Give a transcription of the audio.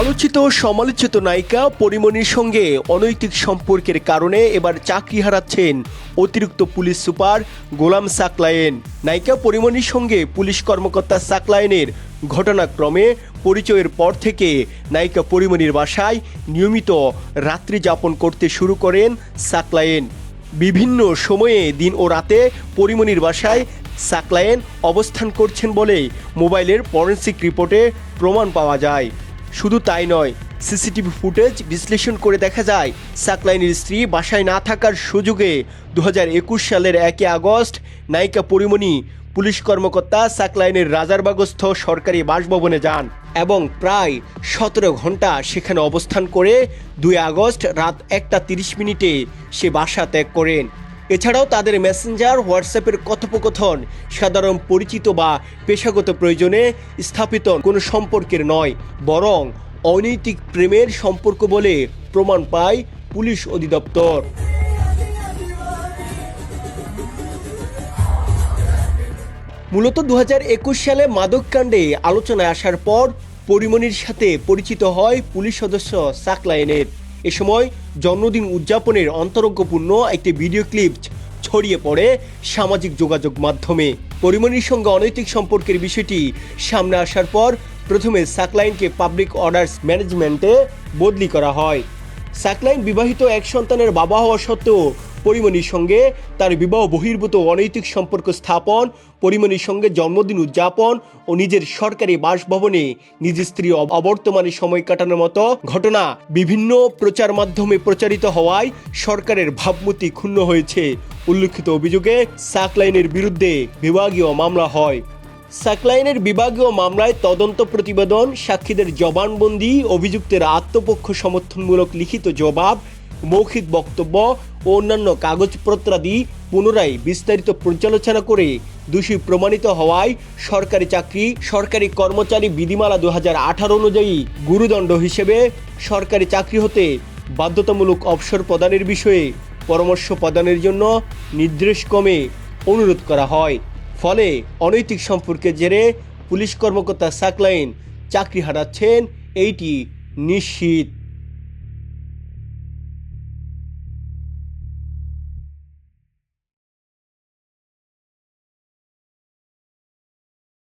আলোচিত সমালোচিত নায়িকা পরিমণির সঙ্গে অনৈতিক সম্পর্কের কারণে এবার চাকরি হারাচ্ছেন অতিরিক্ত পুলিশ সুপার গোলাম সাকলায়েন। নায়িকা পরিমণির সঙ্গে পুলিশ কর্মকর্তা সাকলায়েনের ঘটনাক্রমে পরিচয়ের পর থেকে নায়িকা পরিমণির বাসায় নিয়মিত রাত্রি যাপন করতে শুরু করেন সাকলায়েন। বিভিন্ন সময়ে দিন ও রাতে পরিমণির বাসায় সাকলায়েন অবস্থান করছেন বলে মোবাইলের ফরেন্সিক রিপোর্টে প্রমাণ পাওয়া যায়। শুধু তাই নয়, সিসিটিভি ফুটেজ বিশ্লেষণ করে দেখা যায়, সাকলাইনের স্ত্রী বাসায় না থাকার সুযোগে দু হাজার একুশ সালের একই আগস্ট নায়িকা পরিমণি, পুলিশ কর্মকর্তা সাকলাইনের রাজারবাগস্থ সরকারি বাসভবনে যান এবং প্রায় সতেরো ঘণ্টা সেখানে অবস্থান করে দুই আগস্ট রাত একটা তিরিশ মিনিটে সে বাসা ত্যাগ করেন। এছাড়াও তাদের মেসেঞ্জার, হোয়াটসঅ্যাপের কথোপকথন, সাধারণ পরিচিত বা পেশাগত প্রয়োজনে স্থাপিত কোনো সম্পর্কের নয়, বরং অনৈতিক প্রেমের সম্পর্ক বলে প্রমাণ পায় পুলিশ অধিদপ্তর। মূলত দু হাজার একুশ সালে মাদককাণ্ডে আলোচনায় আসার পর পরিমণির সাথে পরিচিত হয় পুলিশ সদস্য সাকলাইনের। এ সময় জন্মদিন উদযাপনের অন্তরঙ্গপূর্ণ একটি ভিডিও ক্লিপ ছড়িয়ে পড়ে সামাজিক যোগাযোগ মাধ্যমে। পরিমণির সঙ্গে অনৈতিক সম্পর্কের বিষয়টি সামনে আসার পর প্রথমে সাকলাইনকে পাবলিক অর্ডার্স ম্যানেজমেন্টে বদলি করা হয়। সাকলাইন বিবাহিত এক সন্তানের বাবা হওয়া সত্ত্বেও পরিমণির সঙ্গে তার বিবাহ বহির্ভূত অনৈতিক সম্পর্ক স্থাপন, পরিমণির সঙ্গে জন্মদিন উদযাপন ও নিজের সরকারি বাসভবনে নিজ স্ত্রী অব- অবর্তমানে সময় কাটানোর মতো ঘটনা বিভিন্ন প্রচার মাধ্যমে প্রচারিত হওয়ায় সরকারের ভাবমূর্তি ক্ষুণ্ণ হয়েছে। উল্লেখিত অভিযোগে সাকলাইনের বিরুদ্ধে বিভাগীয় মামলা হয়। সাকলাইনের বিভাগীয় মামলায় তদন্ত প্রতিবেদন, সাক্ষীদের জবানবন্দি, অভিযুক্তের আত্মপক্ষ সমর্থনমূলক লিখিত জবাব, মৌখিক বক্তব্য ও অন্যান্য কাগজপত্রাদি পুনরায় বিস্তারিত পর্যালোচনা করে দোষী প্রমাণিত হওয়ায় সরকারি চাকরি, সরকারি কর্মচারী বিধিমালা দু হাজার আঠারো অনুযায়ী গুরুদণ্ড হিসেবে সরকারি চাকরি হতে বাধ্যতামূলক অবসর প্রদানের বিষয়ে পরামর্শ প্রদানের জন্য নির্দেশক্রমে অনুরোধ করা হয়। ফলে অনৈতিক সম্পর্কের জেরে পুলিশ কর্মকর্তা সাকলাইন চাকরি হারাচ্ছেন, এইটি নিশ্চিত।